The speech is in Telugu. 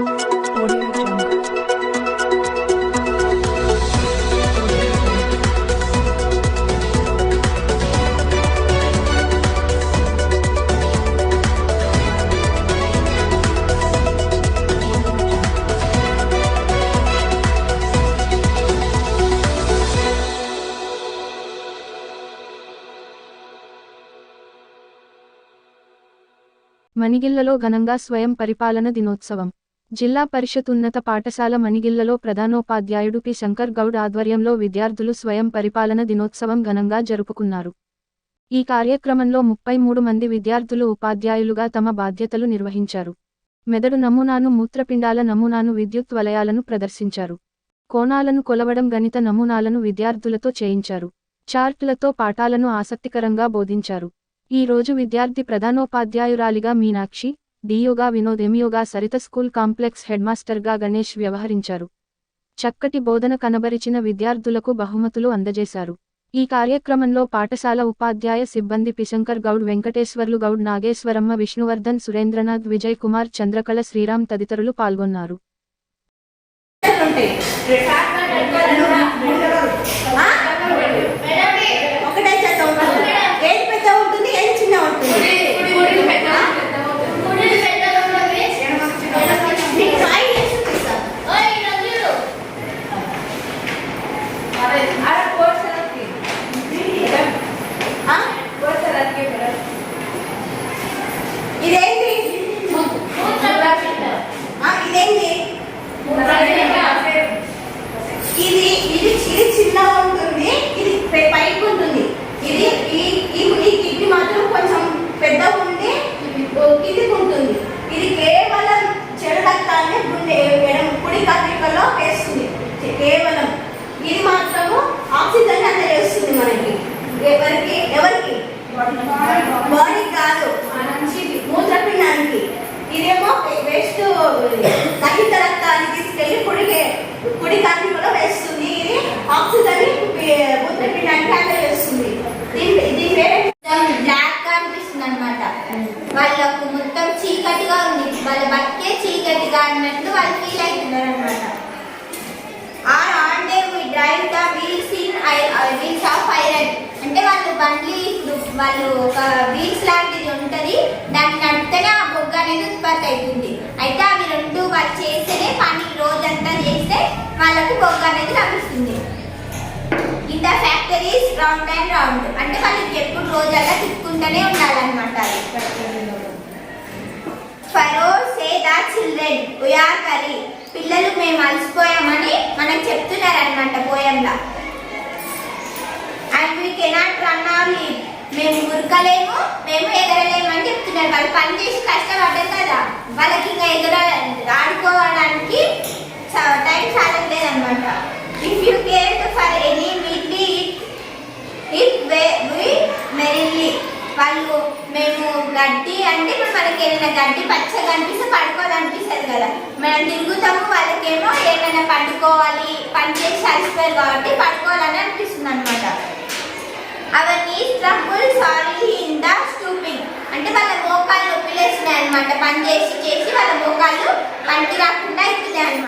Audio మణిగిల్లలో ఘనంగా స్వయం పరిపాలన దినోత్సవం. జిల్లా పరిషత్ ఉన్నత పాఠశాల మణిగిల్లలో ప్రధానోపాధ్యాయుడు పి. శంకర్ గౌడ్ ఆధ్వర్యంలో విద్యార్థులు స్వయం పరిపాలన దినోత్సవం ఘనంగా జరుపుకున్నారు. ఈ కార్యక్రమంలో ముప్పై మూడు మంది విద్యార్థులు ఉపాధ్యాయులుగా తమ బాధ్యతలు నిర్వహించారు. మెదడు నమూనాను మూత్రపిండాల నమూనాను విద్యుత్ వలయాలను ప్రదర్శించారు. కోణాలను కొలవడం గణిత నమూనాలను విద్యార్థులతో చేయించారు. చార్టులతో పాఠాలను ఆసక్తికరంగా బోధించారు. ఈ రోజు విద్యార్థి ప్రధానోపాధ్యాయురాలిగా మీనాక్షి డియోగా వినోద్ ఎమియోగా సరిత స్కూల్ కాంప్లెక్స్ హెడ్మాస్టర్గా గణేష్ వ్యవహరించారు. చక్కటి బోధన కనబరిచిన విద్యార్థులకు బహుమతులు అందజేశారు. ఈ కార్యక్రమంలో పాఠశాల ఉపాధ్యాయ సిబ్బంది పిశంకర్ గౌడ్ వెంకటేశ్వర్లు గౌడ్ నాగేశ్వరమ్మ విష్ణువర్ధన్ సురేంద్రనాథ్ విజయ్ కుమార్ చంద్రకళ శ్రీరామ్ తదితరులు పాల్గొన్నారు ఒకటే చెత్త ఉంటుంది ఏది పెద్ద ఉంటుంది ఏది చిన్న ఉంటుంది మీకు ఫైవ్ ఇయర్స్ ఉంది సార్. ఆ? ఇదేంటి ఆ, ఇదేంటి ఇది ఇది ఇది చిన్నగా ఉంటుంది ఇది పె- పైకి ఉంటుంది ఇది ఈ ఈ ఈ కిడ్నీ మాత్రం కొంచెం పెద్దగా ఉండి కిందికి ఉంటుంది ఇది కేవలం చెడు రక్తాన్ని ఎడమ కుడి కర్ణికలో వేస్తుంది. కేవలం ఇది మాత్రము ఆక్సిజన్ అందజేస్తుంది మనకి. ఎవరికి? ఎవరికి? బాడీ కాదు. మూత్రపిండానికి. ఇదేమో వేస్ట్ రహిత రక్తాన్ని తీసుకెళ్ళి కుడికి కుడి కర్ణికలో వేస్తుంది. ఇది ఆక్సిజన్ మూత్రపిండానికి అందజేస్తుంది దీని దీని పేరు బ్లాక్ అనిపిస్తుంది అనమాట వాళ్ళకు మొత్తం చీకటిగా ఉంది. వాళ్ళ బతికే చీకటిగా అన్నట్టు వాళ్ళు ఫీల్ అవుతున్నారు అనమాట are on day we drive the wheels in wheels of iron అంటే వాళ్ళు ఇప్పుడు వాళ్ళు ఒక వీల్స్ లాంటిది ఉంటది దాన్ని నడిపితేనే ఆ బొగ్గ అనేది ఉత్పత్తి అవుతుంది. అయితే అవి రెండు వాళ్ళు చేస్తేనే పని రోజంతా చేస్తే వాళ్ళకు బొగ్గ అనేది లభిస్తుంది. In the factories round and round అంటే వాళ్ళకి ఎప్పుడు రోజల్లా తిప్పుకుంటూనే ఉండాలన్నమాట for oh say the children we are weary పిల్లలు మేము అలసిపోయామని మనం చెప్తున్నారనమాట పోయంలా and we cannot run or leap మేము ఉరకలేము మేము ఎగరలేము అని చెప్తున్నారు. వాళ్ళు పని చేసి కష్టపడ్డారు కదా. వాళ్ళకి ఇంకా ఎగర ఆడుకోవడానికి టైం చాలట్లేదు అనమాట if you care for any weekly it were merely వాళ్ళు మేము గడ్డి అంటే ఇప్పుడు మనకి ఏదైనా గడ్డి పచ్చగా అనిపిస్తే పడుకోవాలనిపిస్తుంది కదా. మనం తిరుగుతాము వాళ్ళకేమో ఏమైనా పండుకోవాలి పని చేసి అలసిపోయారు కాబట్టి పడుకోవాలని అనిపిస్తుంది అనమాట our knees tremble sorely in the stooping అంటే వాళ్ళ మోకాలు నొప్పిలేసినాయి అనమాట పని చేసి చేసి వాళ్ళ మోకాలు